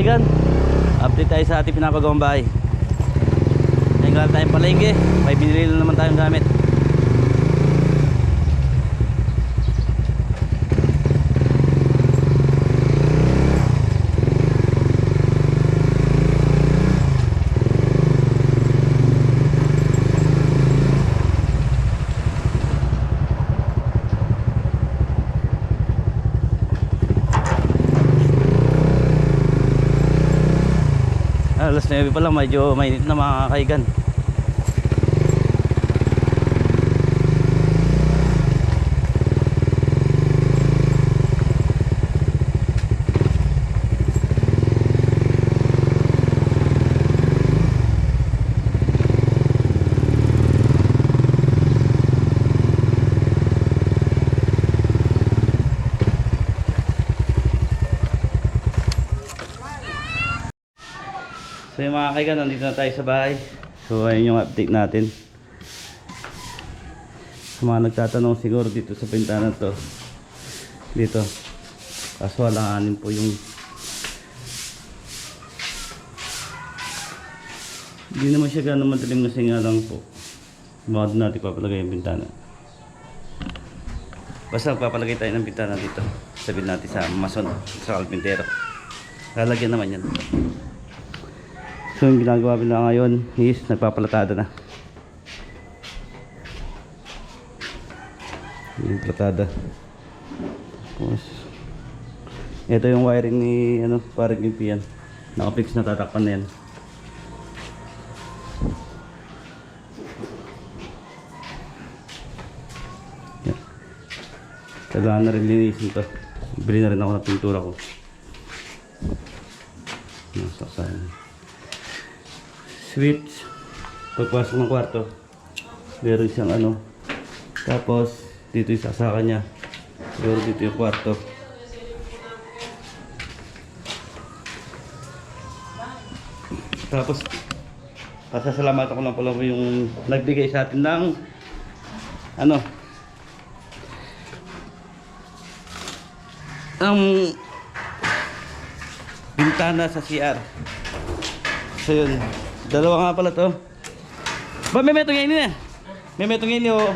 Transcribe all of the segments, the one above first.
kaigan. Update tayo sa ating pinapagawang bahay. Ngayon lang tayong palengke. May binili na naman tayong gamit Alas 9 pa lang medyo mainit na mga kaigan So yung mga kaigan, nandito na tayo sa bahay. So ayun yung update natin. Sa mga nagtatanong siguro dito sa bintana to. Dito. Kaso alanganin po yung Hindi naman siya gano'ng madilim kasi nga lang po. Doon natin papalagay yung bintana. Basta papalagay tayo ng bintana dito. Sabihin natin sa mason, sa kalpintero. Lalagyan naman yan. So yung ginagawa nila ngayon is nagpapalatada na. Yung platada. Tapos ito yung wiring ni ano, parang yung piyan. Nakapix na tatakpan na. Yan. Kailangan na rin linisin to. Bili na rin ako ng pintura ko. Switch pagpasok ng kwarto meron siyang ano. Tapos dito yung sasaka niya. Siguro dito yung kwarto. Tapos pasasalamatan ko lang pala po yung nagbigay sa atin ng ano ang bintana sa CR so yun Dalawa nga pala to. Ba may metong ngayon eh. May metong ngayon o.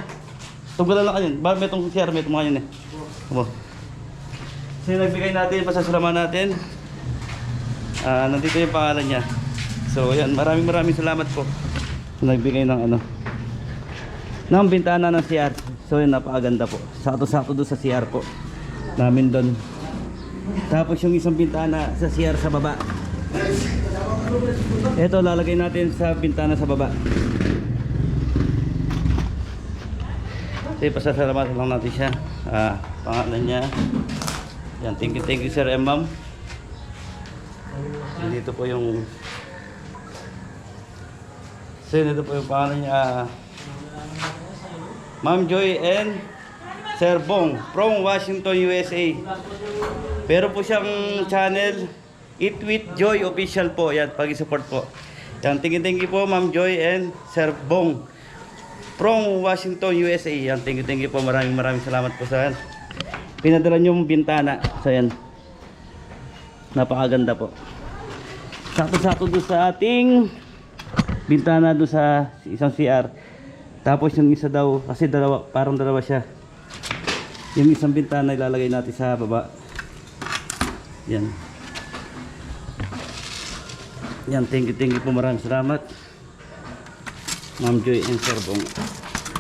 Tunggulan lang kanyan. Ba metong may metong ngayon eh. Abo. So yung nagbigay natin, pasasalaman natin. Ah, nandito yung pangalan niya. So yan, maraming maraming salamat po. Nagbigay ng ano. Ng bintana ng CR. So yun, napakaganda po. Sakto-sakto doon sa CR po. Namin doon. Tapos yung isang bintana sa CR sa baba. Ito lalagay natin sa bintana sa baba. Kasi pasasalamatan lang natin siya. Ah, pangalan niya. Yan, thank you, thank you sir and ma'am. Dito po yung So yun, ito po yung pangalan niya. ah, Ma'am Joy and Sir Bong from Washington, USA. Pero po siyang channel Eat with Joy official po. Yan, pag-support po. Yan, thank you, po Ma'am Joy and Sir Bong from Washington, USA. Yan, thank you, thank you po. Maraming maraming salamat po sa yan. Pinadala niyo yung bintana. So yan. Napakaganda po. Sakto-sakto doon sa ating bintana doon sa isang CR. Tapos yung isa daw, kasi dalawa, parang dalawa siya. Yung isang bintana ilalagay natin sa baba. Yan. Yan, thank you, thank you po. Maraming salamat. Ma'am Joy and Sir Bong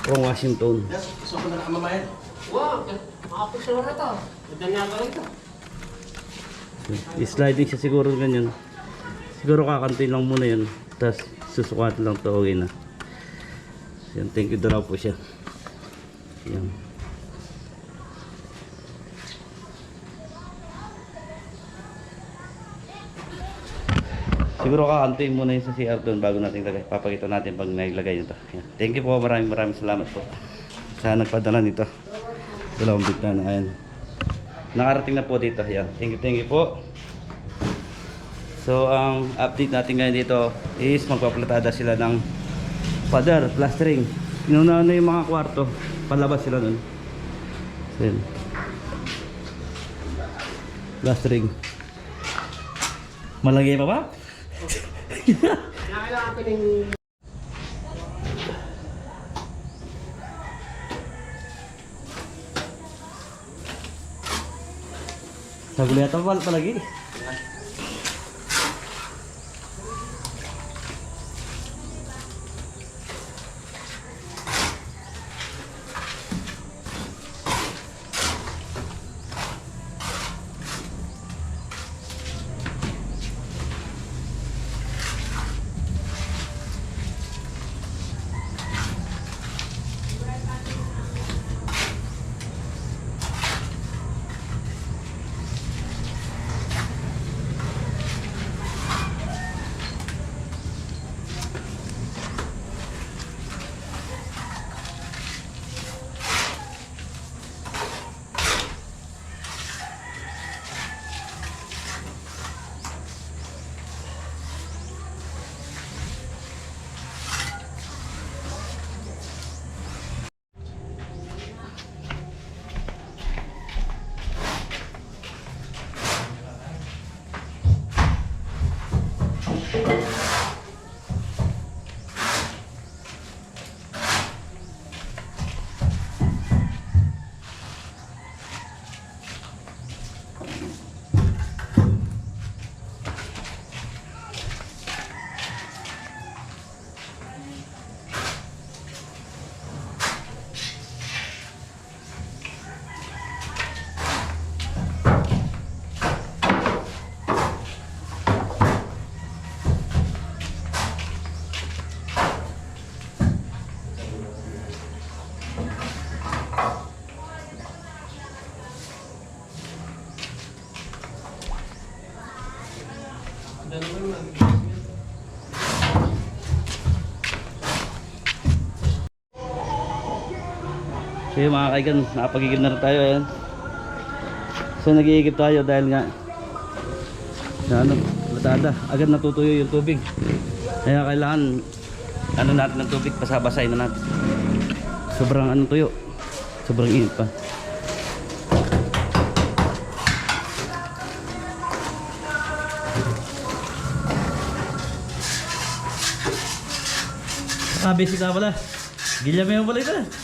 from Washington. Yes, gusto ko na nakamamayad. Wow, makapos na ito. Ganda niya ka rito. Sliding siya siguro ganyan. Siguro kakantin lang muna yun. Tapos susukat lang to okay na. Yan, thank you daw po siya. Yan. Siguro kakantuin muna yun sa CR doon bago natin lagay. Papakita natin pag nailagay nito. Thank you po. Maraming maraming salamat po. Sa nagpadala nito. Dalawang bintana. Ayan. Nakarating na po dito. Yan. Thank you, thank you po. So, ang update natin ngayon dito is magpaplatada sila ng pader, plastering. Inuna na yung mga kwarto. Palabas sila nun. So. Plastering. Malagay pa ba? Kailangan ko ng... Naguliyatan pa palagi. Yun mga kaigan, nakapagigib na rin tayo ayan. So nag-iigib tayo dahil nga na ano, latada, agad natutuyo yung tubig. Kaya kailangan ano natin ng tubig, pasabasay na natin. Sobrang ano tuyo, sobrang init pa. Ah, basic ka pala. Mo pala ito.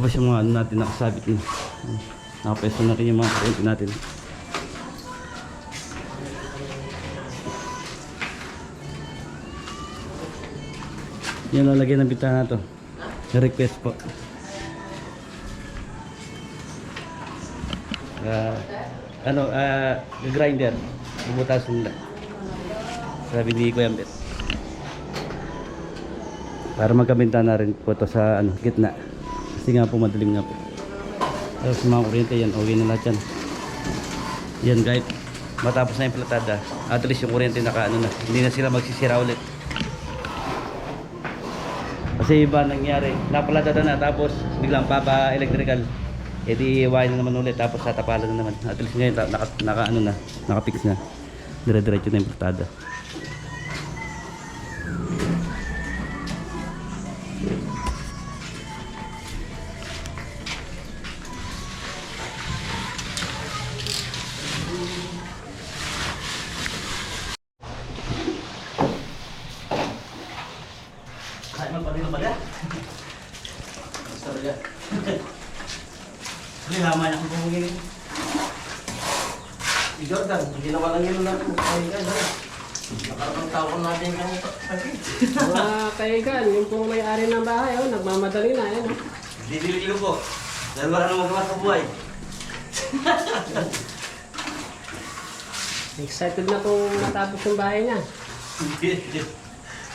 Tapos yung mga ano natin nakasabit na. Nakapesto na rin yung mga kurente natin. Yan lalagyan ng bintana to. Request po. Ah, ano, ah, grinder. Bubutasin nila. Sabi ni Kuya Ambet. Para magkabintana rin po to sa ano, gitna. Kasi nga po madaling nga po. Tapos mga kuryente yan, okay na lahat yan. Yan kahit matapos na yung platada, at least yung kuryente naka ano na, hindi na sila magsisira ulit. Kasi iba nangyari, napaladada na tapos biglang papa electrical. E di iwain na naman ulit tapos tatapalan na naman. At least ngayon naka, naka ano na, nakapix na. Dire-diretso na yung platada. Wala na magawa sa buhay. Excited na kung matapos yung bahay niya.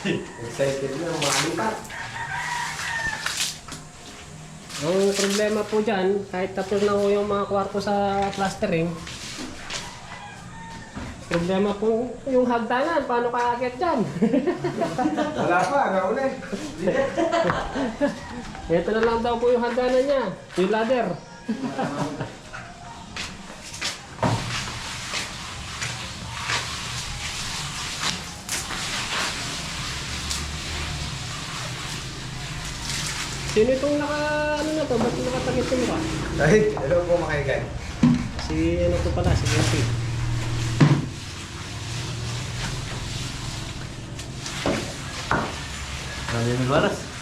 Excited na, umalipat. Ang problema po dyan, kahit tapos na po yung mga kwarto sa plastering, Problema po yung hagdanan. Paano ka akit dyan? Wala pa, nauna. Ito na lang daw po yung hagdanan niya. Yung ladder. Sino itong naka, ano na to? Ba't nakatagit yung ka? Ay, hello po mga kaigan. Si ano to pala, si Lucy. Sabi mo balas.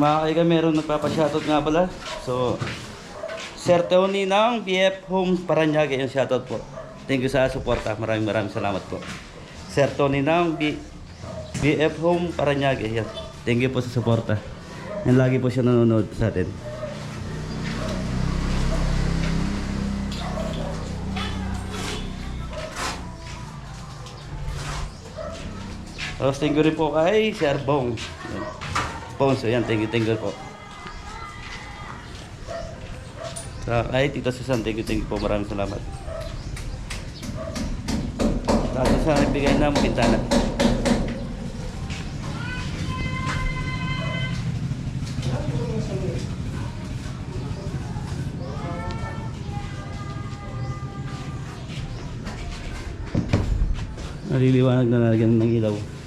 Mga kaigan meron nagpapashoutout nga pala. So, Sir Tony ng BF Homes Paranaque yung shoutout po. Thank you sa suporta. Maraming maraming salamat po. Sir Tony ng B BF Home Paranaque. Yan. Thank you po sa suporta. Yan lagi po siya nanonood sa atin. Tapos thank you rin po kay Sir Bong. Yan. Ponso, yan. Thank you, thank you po. Sa kay Tito Susan, thank you, thank you po. Maraming salamat. Tapos sa nagbigay ng pintana. Naliliwanag na nalagyan ng ilaw.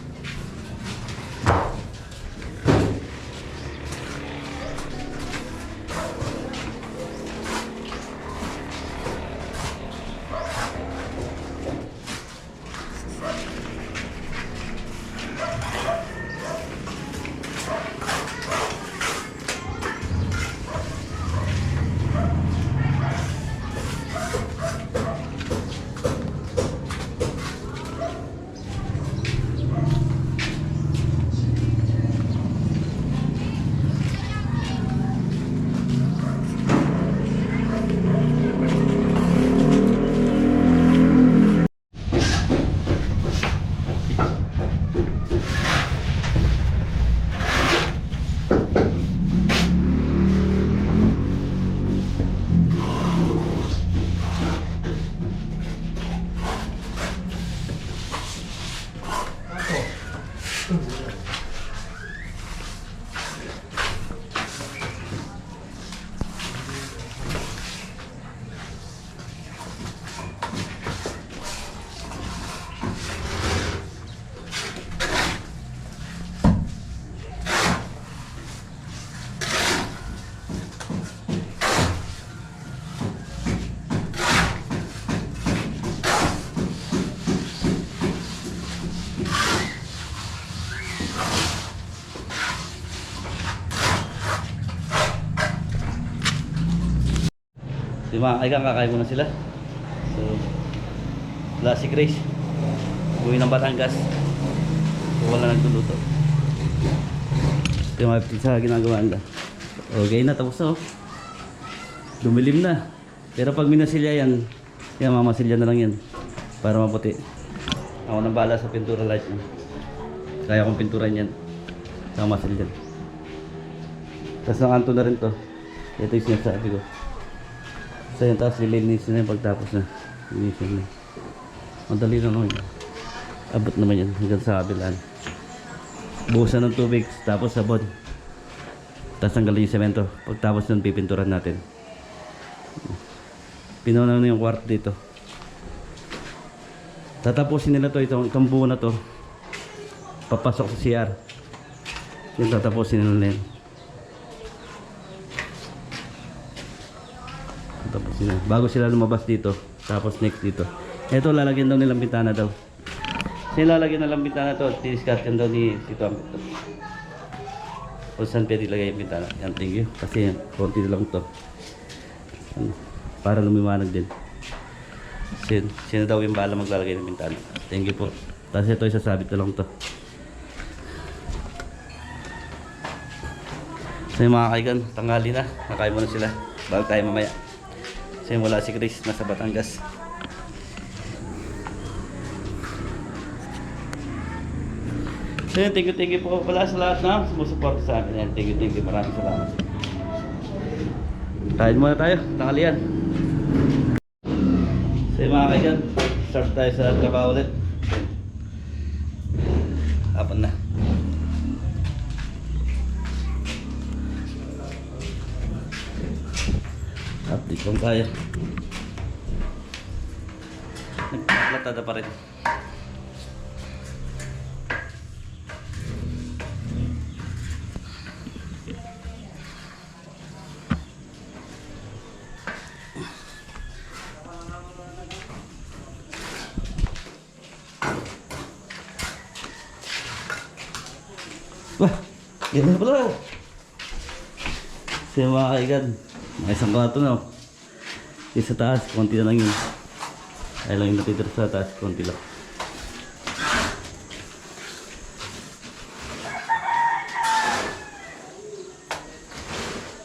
Di mga kaigan, kakain muna sila. So, wala si Grace. Uwi ng Batangas. So, wala nagluluto. Yung mga pizza ginagawa nila. Okay na, tapos na oh. Dumilim na. Pero pag minasilya yan, yan mamasilya na lang yan. Para maputi. Ako nang bala sa pintura light niya. Kaya kong pinturan yan. Saka masilya. Tapos nakanto na rin to. Ito yung sinasabi ko. So yun, tapos lilinisin na yung pagtapos na. Linisin na. Madali na naman yun. Abot naman yan hanggang sa kabilaan. Buhusan ng tubig, tapos sabon. Tapos tanggalin yung semento. Pagtapos nun, pipinturan natin. Pinunaw na yung kwarto dito. Tatapusin nila to itong, itong buo na to. Papasok sa CR. Yung tatapusin nila yun. Bago sila lumabas dito. Tapos next dito. Ito lalagyan daw nilang bintana daw. Kasi lalagyan na lang bintana to. Tiniscard yan daw ni Tito Ambit. to. kung saan pwede ilagay yung pintana. Yan, thank you. Kasi konti lang to. Ano, para lumiwanag din. Sin, sino daw yung bala maglalagay ng pintana. Thank you po. Tapos ito, isasabit na lang to. So mga kaigan, tanghali na. Nakain muna sila. Bago tayo mamaya. Yung wala si Chris, nasa Batangas. So yun, thank you, thank you po pala sa lahat na sumusuporta sa amin. Yan, thank you, thank you. Maraming salamat. Kain muna tayo, tanghalian. So yung mga kaigan, start tayo sa trabaho ulit. Hapon na. Update lang tayo. Nagplatada pa rin. Wah, yan na pala. Mga kaigan. May isang kwarto na. oh. Yung sa taas, konti na lang yun. Ay lang yung natitira sa taas, konti lang.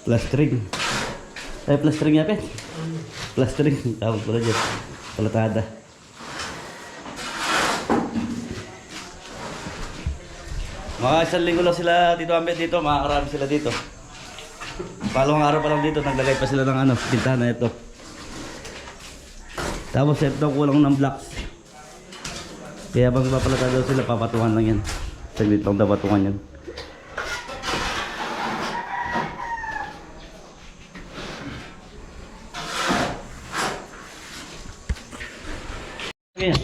Plastering. Ay, plastering nga, Pet. Plastering. Tawag na dyan. Palatada. Mga isang linggo lang sila dito, Ambet, dito. Makakarami sila dito. Palawang araw pa lang dito, naglagay pa sila ng ano, bintana ito. Tapos ito kulang ng blocks. Kaya pag papalata daw sila, papatungan lang yan. Saglit lang daw patungan yan. Okay.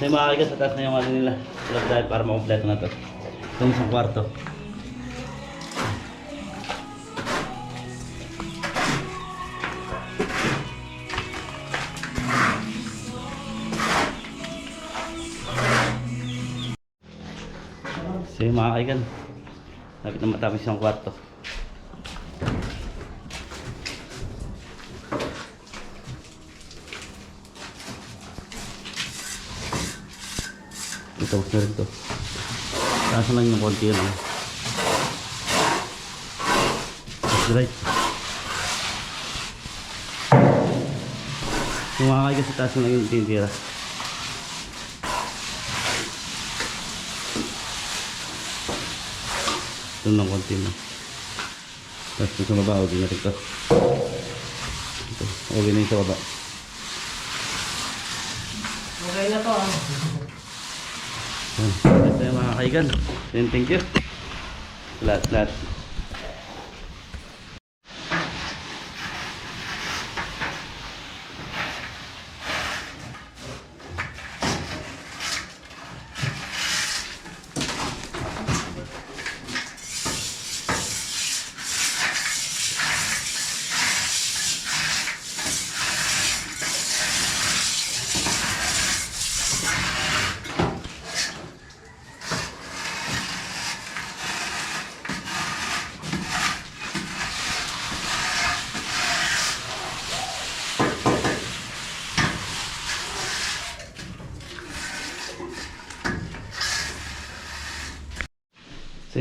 Sa mga kaigas, sa taas na yung ano nila. Tulad dahil para makompleto na to. Itong isang kwarto. So yung mga kaigan, lapit na matapos yung kwarto. Ito, na rin to. Taas na lang yung konti yun. ah. That's right. Yung mga kaigan sa taas na lang yung tintira. Ito lang konti mo. Tapos ito sa baba, okay na rin to. Ito, okay na yung sa baba. Okay na to ah. Ito yung mga kaigan. Thank you. Lahat, lahat.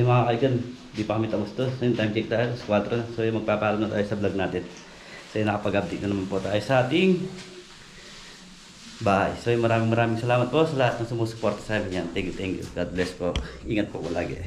Mga kaigan, di pa kami tapos to. So time check tayo, alas 4 na. So yung magpapaalam na tayo sa vlog natin. So yung nakapag-update na naman po tayo sa ating bahay. So yung maraming maraming salamat po sa lahat ng sumusuporta sa amin yan. Thank you, thank you. God bless po. Ingat po palagi.